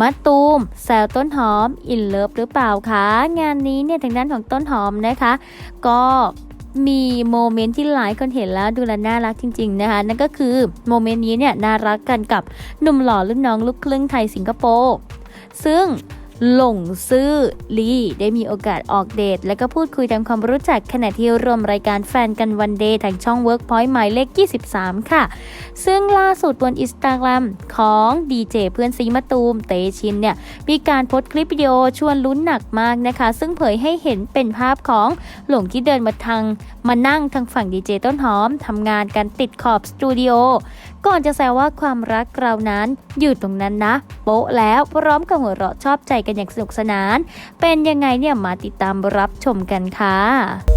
มะตูมแซวต้นหอม อินเลิฟหรือเปล่าคะ งานนี้เนี่ยทางด้านของต้นหอมนะคะ ก็มีโมเมนต์ที่หลายคนเห็นแล้วดูแลน่ารักจริง ๆ นะคะ นั่นก็คือโมเมนต์นี้เนี่ยน่ารักกันกับหนุ่มหล่อรุ่นน้องลูกครึ่งไทยสิงคโปร์ซึ่ง หลงซื่อลีได้มีโอกาสออกเดท และก็พูดคุยทำความรู้จักขณะที่ร่วมรายการแฟนกันวันเดย์ทางช่อง Workpoint หมายเลข 23 ค่ะ ซึ่งล่าสุดบนอินสตาแกรมของดีเจเพื่อนซีมะตูมเตชินเนี่ย มีการโพสต์คลิปวิดีโอชวนลุ้นหนักมากนะคะ ซึ่งเผยให้เห็นเป็นภาพของหลงที่เดินมาทางมานั่งทางฝั่งดีเจต้นหอมทำงานกันติดขอบสตูดิโอก่อนจะแซวว่าความรักเรานั้นอยู่ตรงนั้นนะ โป๊ะแล้วพร้อมกับหัวเราะชอบใจกันอย่างสนุกสนาน เป็นยังไงเนี่ยมาติดตามรับชมกันค่ะ